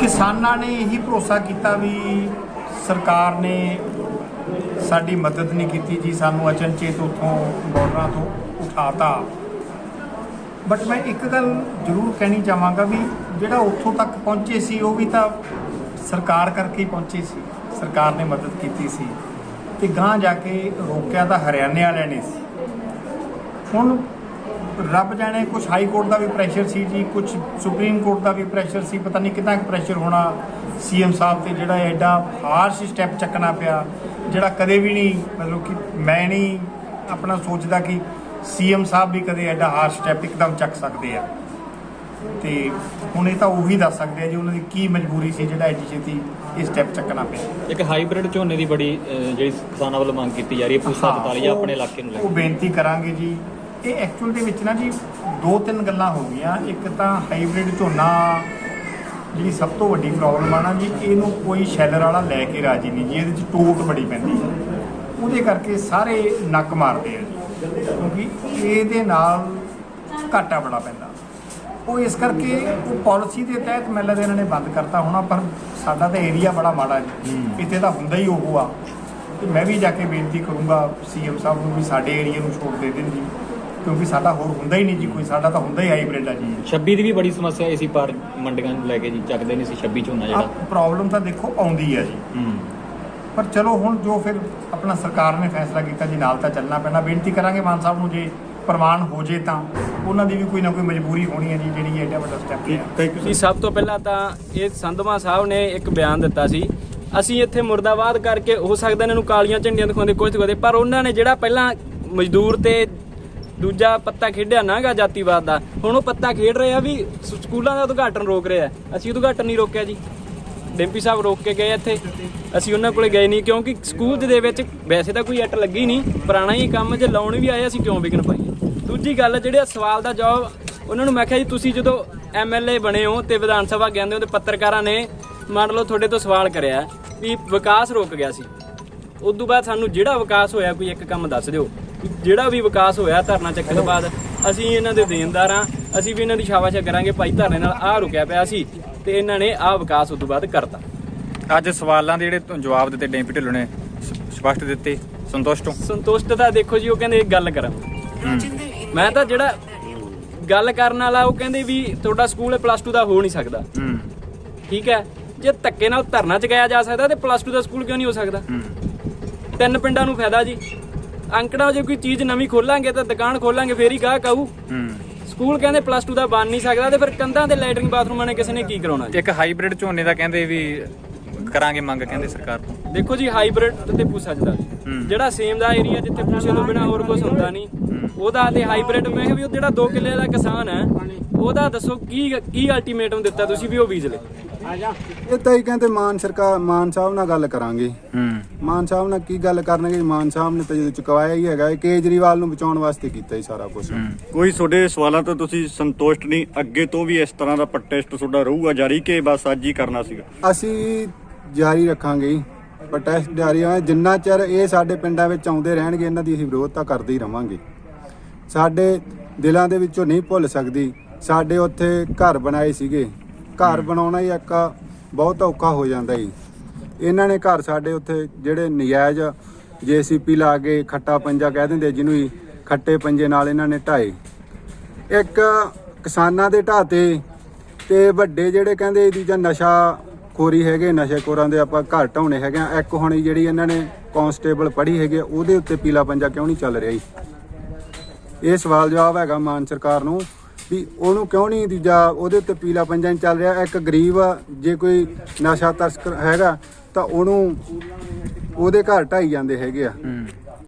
ਕਿਸਾਨਾਂ ਨੇ ਇਹੀ ਭਰੋਸਾ ਕੀਤਾ ਵੀ ਸਰਕਾਰ ਨੇ ਸਾਡੀ ਮਦਦ ਨਹੀਂ ਕੀਤੀ ਜੀ, ਸਾਨੂੰ ਅਚਨਚੇਤ ਉੱਥੋਂ ਬਾਰਡਰਾਂ ਤੋਂ ਉਠਾਤਾ। ਬਟ ਮੈਂ ਇੱਕ ਗੱਲ ਜ਼ਰੂਰ ਕਹਿਣੀ ਚਾਹਾਂਗਾ ਵੀ ਜਿਹੜਾ ਉੱਥੋਂ ਤੱਕ ਪਹੁੰਚੇ ਸੀ, ਉਹ ਵੀ ਤਾਂ ਸਰਕਾਰ ਕਰਕੇ ਹੀ ਪਹੁੰਚੇ ਸੀ। ਸਰਕਾਰ ਨੇ ਮਦਦ ਕੀਤੀ ਸੀ ਤੇ ਗਾਂ ਜਾ ਕੇ ਰੋਕਿਆ ਤਾਂ ਹਰਿਆਣੇ ਵਾਲਿਆਂ ਨੇ ਸੀ। ਹੁਣ ਰੱਬ ਜਾਣੇ ਕੁਝ ਹਾਈ ਕੋਰਟ ਦਾ ਵੀ ਪ੍ਰੈਸ਼ਰ ਸੀ ਜੀ ਕੁਝ ਸੁਪਰੀਮ ਕੋਰਟ ਦਾ ਵੀ ਪ੍ਰੈਸ਼ਰ ਸੀ ਪਤਾ ਨਹੀਂ ਕਿੰਨਾ ਪ੍ਰੈਸ਼ਰ ਹੋਣਾ ਸੀਐਮ ਸਾਹਿਬ ਤੇ ਜਿਹੜਾ ਐਡਾ ਹਾਰਸ਼ ਸਟੈਪ ਚੱਕਣਾ ਪਿਆ ਜਿਹੜਾ ਕਦੇ ਵੀ ਨਹੀਂ ਮਤਲਬ ਕਿ ਮੈਂ ਨਹੀਂ ਆਪਣਾ ਸੋਚਦਾ ਕਿ ਸੀਐਮ ਸਾਹਿਬ ਵੀ ਕਦੇ ਐਡਾ ਹਾਰਸ਼ ਸਟੈਪ ਇੱਕਦਮ ਚੱਕ ਸਕਦੇ ਆ। ਤੇ ਹੁਣ ਇਹ ਤਾਂ ਉਹੀ ਦੱਸ ਸਕਦੇ ਆ ਜੀ ਉਹਨਾਂ ਦੀ ਕੀ ਮਜਬੂਰੀ ਸੀ ਜਿਹੜਾ ਐਡੀ ਛੇਤੀ ਇਹ ਸਟੈਪ ਚੱਕਣਾ ਪਿਆ। ਇੱਕ ਹਾਈਬ੍ਰਿਡ ਝੋਨੇ ਦੀ ਬੜੀ ਜਿਹੜੀ ਕਿਸਾਨਾਂ ਵੱਲੋਂ ਮੰਗ ਕੀਤੀ ਜਾ ਰਹੀ ਹੈ ਪੂਸਾ 44 ਉਹ- ਆਪਣੇ ਇਲਾਕੇ ਨੂੰ ਲੈ ਉਹ ਕੇ ਬੇਨਤੀ ਕਰਾਂਗੇ ਜੀ ਇਹ ਐਕਚੁਅਲ ਦੇ ਵਿੱਚ ਨਾ ਜੀ ਦੋ ਤਿੰਨ ਗੱਲਾਂ ਹੋ ਗਈਆਂ। ਇੱਕ ਤਾਂ ਹਾਈਬ੍ਰਿਡ ਝੋਨਾ ਜਿਹੜੀ ਸਭ ਤੋਂ ਵੱਡੀ ਪ੍ਰੋਬਲਮ ਆ ਨਾ ਜੀ ਇਹਨੂੰ ਕੋਈ ਸ਼ੈਲਰ ਵਾਲਾ ਲੈ ਕੇ ਰਾਜੀ ਨਹੀਂ ਜੀ ਇਹਦੇ ਵਿੱਚ ਟੋਟ ਬੜੀ ਪੈਂਦੀ ਹੈ। ਉਹਦੇ ਕਰਕੇ ਸਾਰੇ ਨੱਕ ਮਾਰਦੇ ਆ ਜੀ ਕਿਉਂਕਿ ਇਹਦੇ ਨਾਲ ਘਾਟਾ ਬੜਾ ਪੈਂਦਾ। ਉਹ ਇਸ ਕਰਕੇ ਉਹ ਪਾਲਿਸੀ ਦੇ ਤਹਿਤ ਮੈਨੂੰ ਲੱਗਦਾ ਇਹਨਾਂ ਨੇ ਬੰਦ ਕਰਤਾ ਹੋਣਾ ਪਰ ਸਾਡਾ ਤਾਂ ਏਰੀਆ ਬੜਾ ਮਾੜਾ ਜੀ। ਇੱਥੇ ਤਾਂ ਹੁੰਦਾ ਹੀ ਉਹ ਆ। ਤੇ ਮੈਂ ਵੀ ਜਾ ਕੇ ਬੇਨਤੀ ਕਰੂੰਗਾ ਸੀਐਮ ਸਾਹਿਬ ਨੂੰ ਵੀ ਸਾਡੇ ਏਰੀਆ ਨੂੰ ਛੋੜ ਦੇ ਦੇਣ ਜੀ। ਕਿਉਂਕਿ ਸਾਡਾ ਹੋਰ ਹੁੰਦਾ ਹੀ ਨਹੀਂ ਜੀ ਕੋਈ ਸਾਡਾ ਤਾਂ ਹੁੰਦਾ ਹੀ ਹਾਈਬ੍ਰਿਡ ਆ ਜੀ। 26 ਦੀ ਵੀ ਬੜੀ ਸਮੱਸਿਆ ਇਸੀ ਪਾਰ ਮੰਡੀਆਂ ਨੂੰ ਲੈ ਕੇ ਜੀ ਚੱਕਦੇ ਨਹੀਂ ਸੀ 26 ਝੋਨਾ ਆ ਜਿਹੜਾ ਪ੍ਰੋਬਲਮ ਤਾਂ ਦੇਖੋ ਆਉਂਦੀ ਆ ਜੀ। ਹੂੰ। ਪਰ ਚਲੋ ਹੁਣ ਜੋ ਫਿਰ ਆਪਣਾ ਸਰਕਾਰ ਨੇ ਫੈਸਲਾ ਕੀਤਾ ਜੀ ਨਾਲ ਤਾਂ ਚੱਲਣਾ ਪੈਣਾ। ਬੇਨਤੀ ਕਰਾਂਗੇ ਮਾਨ ਸਾਹਿਬ ਨੂੰ ਜੇ ਪ੍ਰਮਾਣ ਹੋ ਜੇ ਤਾਂ ਉਹਨਾਂ ਦੀ ਵੀ ਕੋਈ ਨਾ ਕੋਈ ਮਜਬੂਰੀ ਹੋਣੀ ਹੈ ਜੀ ਜਿਹੜੀ ਐਡਾ ਵੱਡਾ ਸਟੈਪ ਲਿਆ। ਜੀ ਸਭ ਤੋਂ ਪਹਿਲਾਂ ਤਾਂ ਇਹ ਸੰਧਵਾ ਸਾਹਿਬ ਨੇ ਇੱਕ ਬਿਆਨ ਦਿੱਤਾ ਸੀ। ਅਸੀਂ ਇੱਥੇ ਮੁਰਦਾਬਾਦ ਕਰਕੇ ਹੋ ਸਕਦਾ ਇਹਨਾਂ ਨੂੰ ਕਾਲੀਆਂ ਝੰਡੀਆਂ ਦਿਖਾਉਂਦੇ ਕੁਝ ਦਿਖਾਉਂਦੇ ਪਰ ਉਹਨਾਂ ਨੇ ਜਿਹੜਾ ਪਹਿਲਾਂ ਮਜ਼ਦੂਰ ਤੇ ਦੂਜਾ ਪੱਤਾ ਖੇਡਿਆ ਨਾਗਾ ਜਾਤੀਵਾਦ ਦਾ। ਹੁਣ ਉਹ ਪੱਤਾ ਖੇਡ ਰਹੇ ਆ ਵੀ ਸਕੂਲਾਂ ਦਾ ਉਦਘਾਟਨ ਰੋਕ ਰਿਹਾ ਅਸੀਂ ਉਦਘਾਟਨ ਨਹੀਂ ਰੋਕਿਆ ਜੀ। ਡਿੰਪੀ ਸਾਹਿਬ ਰੋਕ ਕੇ ਗਏ ਇੱਥੇ। ਅਸੀਂ ਉਹਨਾਂ ਕੋਲੇ ਗਏ ਨਹੀਂ ਕਿਉਂਕਿ ਸਕੂਲ ਦੇ ਵਿੱਚ ਵੈਸੇ ਤਾਂ ਕੋਈ ਅੱਟ ਲੱਗੀ ਨਹੀਂ। ਪੁਰਾਣਾ ਹੀ ਕੰਮ ਜੇ ਲਾਉਣ ਵੀ ਆਏ, ਅਸੀਂ ਕਿਉਂ ਵਿਗਨ ਪਾਈਏ? ਦੂਜੀ ਗੱਲ ਜਿਹੜੇ ਸਵਾਲ ਦਾ ਜਵਾਬ ਉਹਨਾਂ ਨੂੰ ਮੈਂ ਕਿਹਾ ਜੀ, ਤੁਸੀਂ ਜਦੋਂ ਐਮਐਲਏ ਬਣੇ ਹੋ ਤੇ ਵਿਧਾਨ ਸਭਾ ਕਹਿੰਦੇ ਹੋ ਤੇ ਪੱਤਰਕਾਰਾਂ ਨੇ ਮੰਨ ਲਓ ਤੁਹਾਡੇ ਤੋਂ ਸਵਾਲ ਕਰਿਆ ਵੀ ਵਿਕਾਸ ਰੁਕ ਗਿਆ ਸੀ। ਉਸ ਤੋਂ ਬਾਅਦ ਸਾਨੂੰ ਜਿਹੜਾ ਵਿਕਾਸ ਹੋਇਆ ਕੋਈ ਇੱਕ ਕੰਮ ਦੱਸ ਦਿਓ। ਜਿਹੜਾ ਵੀ ਵਿਕਾਸ ਹੋਇਆ ਧਰਨਾ ਚੱਕਣ ਤੋਂ ਬਾਅਦ ਅਸੀਂ ਇਹਨਾਂ ਦੇ ਦੇਣਦਾਰ ਹਾਂ ਅਸੀਂ ਵੀ ਇਹਨਾਂ ਦੀ ਸ਼ਾਬਾਸ਼ ਕਰਾਂਗੇ ਭਾਈ ਧਰਨੇ ਨਾਲ ਆਹ ਰੁਕਿਆ ਪਿਆ ਸੀ ਤੇ ਇਹਨਾਂ ਨੇ ਆਹ ਵਿਕਾਸ ਉਸ ਤੋਂ ਬਾਅਦ ਕਰਤਾ। ਅੱਜ ਸਵਾਲਾਂ ਦੇ ਜਿਹੜੇ ਤੁਹਾਨੂੰ ਜਵਾਬ ਦਿੱਤੇ ਡੈਂਪੀ ਢਿੱਲੋਂ ਨੇ ਸਪਸ਼ਟ ਦਿੱਤੇ ਸੰਤੁਸ਼ਟ ਹੋ? ਸੰਤੁਸ਼ਟ ਤਾਂ ਦੇਖੋ ਜੀ ਉਹ ਕਹਿੰਦੇ ਇੱਕ ਗੱਲ ਕਰਾਂ। ਮੈਂ ਤਾਂ ਜਿਹੜਾ ਗੱਲ ਕਰਨ ਵਾਲਾ ਉਹ ਕਹਿੰਦੇ ਵੀ ਤੁਹਾਡਾ ਸਕੂਲ ਪਲੱਸ 2 ਦਾ ਹੋ ਨਹੀਂ ਸਕਦਾ। ਠੀਕ ਹੈ? ਜੇ ਧੱਕੇ ਨਾਲ ਧਰਨਾ ਚਕਾਇਆ ਜਾ ਸਕਦਾ ਤੇ ਪਲੱਸ 2 ਦਾ ਸਕੂਲ ਕਿਉਂ ਨਹੀਂ ਹੋ ਸਕਦਾ? ਤਿੰਨ ਪਿੰਡਾਂ ਨੂੰ ਫਾਇਦਾ ਜੀ। ਅੰਕੜਾ ਜੇ ਕੋਈ ਚੀਜ਼ ਨਵੀਂ ਖੋਲਾਂਗੇ ਤਾਂ ਦੁਕਾਨ ਖੋਲਾਂਗੇ ਫੇਰ ਹੀ ਗਾਹਕ ਆਊ। ਸਕੂਲ ਕਹਿੰਦੇ ਪਲੱਸ 2 ਦਾ ਬਣ ਨਹੀਂ ਸਕਦਾ ਤੇ ਫਿਰ ਕੰਧਾਂ ਤੇ ਲੈਟਰਿੰਗ ਬਾਥਰੂਮਾਂ ਨੇ ਕਿਸੇ ਨੇ ਕੀ ਕਰਾਉਣਾ ਜੀ? ਇੱਕ ਹਾਈਬ੍ਰਿਡ ਝੋਨੇ ਦਾ ਕਹਿੰਦੇ ਵੀ ਕਰਾਂਗੇ ਮੰਗ ਕਹਿੰਦੇ ਸਰਕਾਰ ਤੋਂ। ਦੇਖੋ ਜੀ ਹਾਈਬ੍ਰਿਡ ਤੇ ਪੂਸਾ ਜਦਾ। ਜਿਹੜਾ ਸੇਮ ਦਾ ਏਰੀਆ ਜਿੱਥੇ ਪੂਸੇ ਤੋਂ ਬਿਨਾ ਹੋਰ ਕੁਝ ਹੁੰਦਾ ਨਹੀਂ। ਉਹਦਾ ਤੇ ਹਾਈਬ੍ਰਿਡ ਮੈਂ ਕਿਹਾ ਵੀ ਉਹ ਜਿਹੜਾ 2 ਕਿੱਲੇ ਦਾ ਕਿਸਾਨ ਹੈ ਉਹਦਾ ਦੱਸੋ ਕੀ ਕੀ ਅਲਟੀਮੇਟਮ ਦਿੱਤਾ ਤੁਸੀਂ ਵੀ ਉਹ ਬੀਜ ਲੈ? ਇਹ ਤਾਂ ਹੀ ਕਹਿੰਦੇ ਮਾਨ ਸਰਕਾਰ ਮਾਨ ਸਾਹਿਬ ਨਾਲ ਗੱਲ ਕਰਾਂਗੇ। ਹੂੰ। ਮਾਨ ਸਾਹਿਬ ਨਾਲ ਕੀ ਗੱਲ ਕਰਨਗੇ? ਮਾਨ ਸਾਹਿਬ ਨੇ ਤਾਂ ਜਦੋਂ ਚੁਕਵਾਇਆ ਹੀ ਹੈਗਾ ਇਹ ਕੇਜਰੀਵਾਲ ਨੂੰ ਬਚਾਉਣ ਵਾਸਤੇ ਕੀਤਾ ਹੀ ਸਾਰਾ ਕੁਝ ਕੋਈ ਤੁਹਾਡੇ ਸਵਾਲਾਂ ਤੋਂ ਤੁਸੀਂ ਸੰਤੁਸ਼ਟ ਨਹੀਂ ਅੱਗੇ ਤੋਂ ਵੀ ਇਸ ਤਰ੍ਹਾਂ ਦਾ ਪ੍ਰੋਟੈਸਟ ਤੁਹਾਡਾ ਰਹੂਗਾ ਜਾਰੀ ਕਿ ਬਸ ਅੱਜ ਹੀ ਕਰਨਾ ਸੀਗਾ? ਅਸੀਂ ਜਾਰੀ ਰੱਖਾਂਗੇ ਜੀ। ਪ੍ਰੋਟੈਸਟ ਜਾਰੀ ਆ ਜਿੰਨਾ ਚਿਰ ਇਹ ਸਾਡੇ ਪਿੰਡਾਂ ਵਿੱਚ ਆਉਂਦੇ ਰਹਿਣਗੇ ਇਹਨਾਂ ਦੀ ਅਸੀਂ ਵਿਰੋਧਤਾ ਕਰਦੇ ਹੀ ਰਵਾਂਗੇ। ਸਾਡੇ ਦਿਲਾਂ ਦੇ ਵਿੱਚੋਂ ਨਹੀਂ ਭੁੱਲ ਸਕਦੀ। ਸਾਡੇ ਉੱਥੇ ਘਰ ਬਣਾਏ ਸੀਗੇ। ਘਰ ਬਣਾਉਣਾ ਹੀ ਇੱਕ ਬਹੁਤ ਔਖਾ ਹੋ ਜਾਂਦਾ ਜੀ। ਇਹਨਾਂ ਨੇ ਘਰ ਸਾਡੇ ਉੱਥੇ ਜਿਹੜੇ ਨਜਾਇਜ਼ ਜੀਸੀਪੀ ਲਾ ਕੇ ਖੱਟਾ ਪੰਜਾ ਕਹਿ ਦਿੰਦੇ ਜਿਹਨੂੰ ਹੀ ਖੱਟੇ ਪੰਜੇ ਨਾਲ ਇਹਨਾਂ ਨੇ ਢਾਏ। ਇੱਕ ਕਿਸਾਨਾਂ ਦੇ ਢਾਹ ਤੇ ਤੇ ਵੱਡੇ ਜਿਹੜੇ ਕਹਿੰਦੇ ਇਹਦੀ ਜਾਂ ਨਸ਼ਾ ਖੋਰੀ ਹੈਗੇ ਨਸ਼ੇਖੋਰਾਂ ਦੇ ਆਪਾਂ ਘਰ ਢਾਉਣੇ ਹੈਗੇ ਆ। ਇੱਕ ਹੁਣ ਜਿਹੜੀ ਇਹਨਾਂ ਨੇ ਕਾਂਸਟੇਬਲ ਪੜ੍ਹੀ ਹੈਗੀ ਆ, ਉਹਦੇ ਉੱਤੇ ਪੀਲਾ ਪੰਜਾ ਕਿਉਂ ਨਹੀਂ ਚੱਲ ਰਿਹਾ ਜੀ? ਇਹ ਸਵਾਲ ਜਵਾਬ ਹੈਗਾ ਮਾਨ ਸਰਕਾਰ ਨੂੰ ਵੀ ਉਹਨੂੰ ਕਿਉਂ ਨਹੀਂ ਦੂਜਾ ਉਹਦੇ ਉੱਤੇ ਪੀਲਾ ਪੰਜਾ ਨਹੀਂ ਚੱਲ ਰਿਹਾ? ਇੱਕ ਗਰੀਬ ਆ, ਜੇ ਕੋਈ ਨਸ਼ਾ ਤਸਕਰ ਹੈਗਾ ਤਾਂ ਉਹਨੂੰ ਉਹਦੇ ਘਰ ਢਾਈ ਜਾਂਦੇ ਹੈਗੇ ਆ।